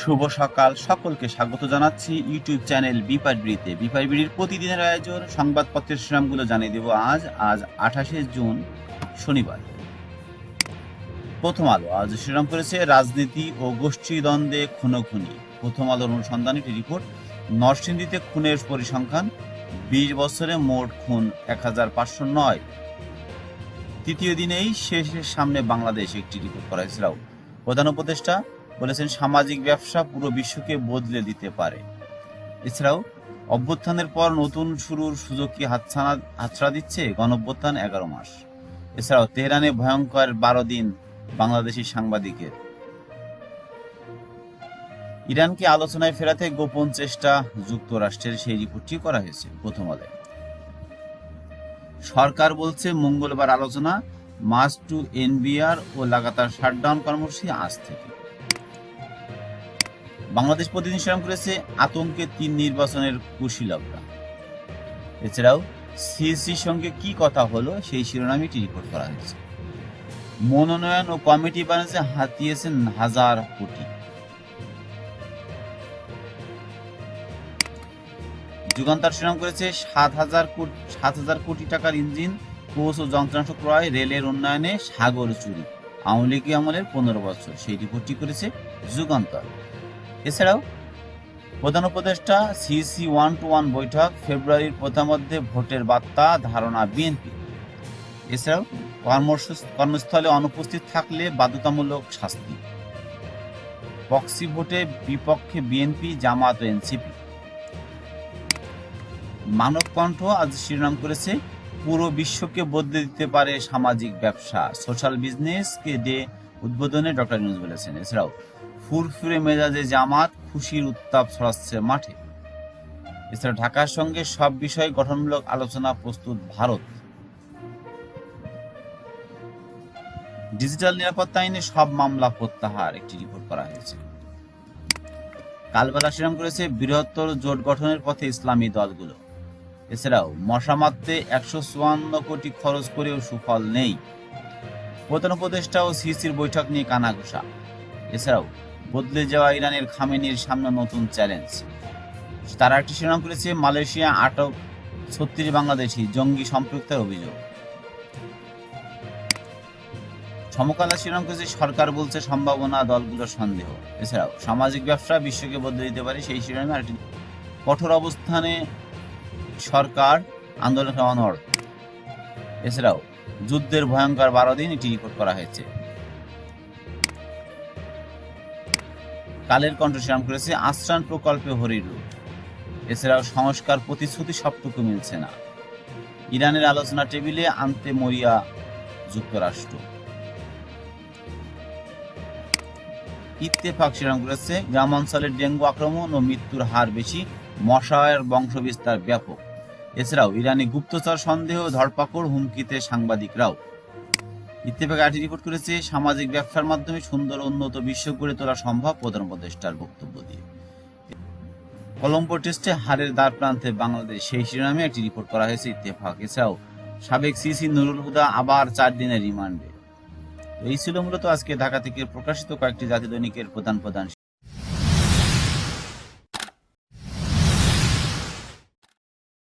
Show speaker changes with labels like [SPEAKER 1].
[SPEAKER 1] শুভ সকাল। সকলকে স্বাগত জানাচ্ছি ইউটিউব চ্যানেল বিপার বিড়িতে। বিপার বিড়ির প্রতিদিনের আয়োজন, সংবাদপত্রের শিরোনামগুলো জানিয়ে দেব আজ। আজ আঠাশে জুন, শনিবার। প্রথম আলো, আজ শিরোনাম করেছে রাজনীতি ও গোষ্ঠী দ্বন্দ্বে খুনোখুনি। প্রথম আলোর অনুসন্ধান একটি রিপোর্ট, নরসিংদীতে খুনের পরিসংখ্যান, বিশ বছরে মোট খুন এক হাজার পাঁচশো নয়। তৃতীয় দিনেই শেষের সামনে বাংলাদেশ একটি রিপোর্ট করা হয়েছিল প্রধান উপদেষ্টা বলেছেন, সামাজিক ব্যবসা পুরো বিশ্বকে বদলে দিতে পারে। এছাড়াও, অভ্যুত্থানের পর নতুন শুরুর সুযোগ কি হাতছানা হাতছাড়া দিচ্ছে গণঅভ্যুত্থান এগারো মাস? এছাড়াও, তেহরানে ভয়ঙ্কর বারো দিন বাংলাদেশি সাংবাদিকের। ইরানকে আলোচনায় ফেরাতে গোপন চেষ্টা যুক্তরাষ্ট্রের, সেই রিপোর্টটি করা হয়েছে প্রথম আলোয় সরকার বলছে, মঙ্গলবার আলোচনা, মাস টু এনবিআর ও লাগাতার শাটডাউন কর্মসূচি আজ থেকে। বাংলাদেশ প্রতিদিন শিরোনাম করেছে আতঙ্কে তিন নির্বাচনের কুশীলভরা এছাড়াও সিএসির সঙ্গে কি কথা হলো সেই শিরোনামে এটি রিপোর্ট করা হয়েছে। মনোনয়ন ও কমিটি বানাতে হাতিয়েছেন হাজার কোটি। যুগান্তর শিরোনাম করেছে সাত হাজার সাত হাজার কোটি টাকার ইঞ্জিন কোচ ও যন্ত্রাংশ ক্রয়, রেলের উন্নয়নে সাগর চুরি। আওয়ামী লীগ আমলের পনেরো বছর। সেই রিপোর্টটি করেছে যুগান্তর। এছাড়াও প্রধান উপদেষ্টা সিসি ওয়ান টু ওয়ান বৈঠক ফেব্রুয়ারির প্রথমার্ধে ভোটের বার্তা ধারণা বিএনপি। এছাড়াও কর্মস- কর্মস্থলে অনুপস্থিত থাকলে বাধ্যতামূলক শাস্তি। বক্সি ভোটে বিপক্ষে বিএনপি, জামাত ও এনসিপি। মানব কণ্ঠ আজ শিরোনাম করেছে, পুরো বিশ্বকে বদলে দিতে পারে সামাজিক ব্যবসা। সোশ্যাল বিজনেসকে ডে উদ্বোধনে ডক্টর নিউজ বলেছেন। এছাড়াও ফুরফুরে মেজাজে জামাত খুশির উত্তাপ ছড়াচ্ছে মাঠে। এছাড়া ঢাকার সঙ্গে সব বিষয়ে গঠনমূলক আলোচনা প্রস্তুত ভারত। ডিজিটাল নিরাপত্তা আইনে সব মামলা প্রত্যাহার, একটি রিপোর্ট করা হয়েছে। কালবেলা শিরাম করেছে বৃহত্তর জোট গঠনের পথে ইসলামী দলগুলো। এছাড়াও মশা মারতে একশো চুয়ান্ন কোটি খরচ করেও সুফল নেই। প্রধান উপদেষ্টা ও সিসির বৈঠক নিয়ে কানাঘুষা। এছাড়াও বদলে যাওয়া ইরানের খামেনির সামনে নতুন চ্যালেঞ্জ। তারা একটি শিরোনাম করেছে মালয়েশিয়া আটক ছত্রিশ বাংলাদেশি জঙ্গি সম্পৃক্তের অভিযোগ। সমকালা শিরোনাম করেছে, সরকার বলছে সম্ভাবনা দলগুলোর সন্দেহ। এছাড়াও সামাজিক ব্যবসা বিশ্বকে বদলে দিতে পারে সেই শিরোনামে আরেকটি কঠোর অবস্থানে সরকার আন্দোলন অনড়। এছাড়াও যুদ্ধের ভয়ঙ্কর বারো দিন এটি রিপোর্ট করা হয়েছে। কালের কণ্ঠ শ্রাম করেছে আশ্রান প্রকল্পে হরিরু এছাড়াও সংস্কার প্রতিশ্রুতি সবটুকু মিলছে না। ইরানের আলোচনা টেবিলে আনতে মরিয়া যুক্তরাষ্ট্র। ইত্তেফাক শিরাম করেছে গ্রামাঞ্চলের ডেঙ্গু আক্রমণ ও মৃত্যুর হার বেশি, মশায়ের বংশবিস্তার ব্যাপক। এছাড়াও ইরানি গুপ্তচর সন্দেহ, ধরপাকড়, হুমকিতে সাংবাদিকরাও ইত্তেফাক আটি রিপোর্ট করেছে, সামাজিক ব্যবসার মাধ্যমে সুন্দর উন্নত বিশ্ব গড়ে তোলা সম্ভব প্রধান উপদেষ্টার বক্তব্য দিয়ে। কলম্বো টেস্টে হারের দ্বার প্রান্তে বাংলাদেশ সেই শিরোনামে একটি রিপোর্ট করা হয়েছে ইত্তেফাক। এছাড়াও সাবেক সিসি নুরুল হুদা আবার চার দিনের রিমান্ডে। এই ছিল মূলত আজকে ঢাকা থেকে প্রকাশিত কয়েকটি জাতি দৈনিকের প্রধান প্রধান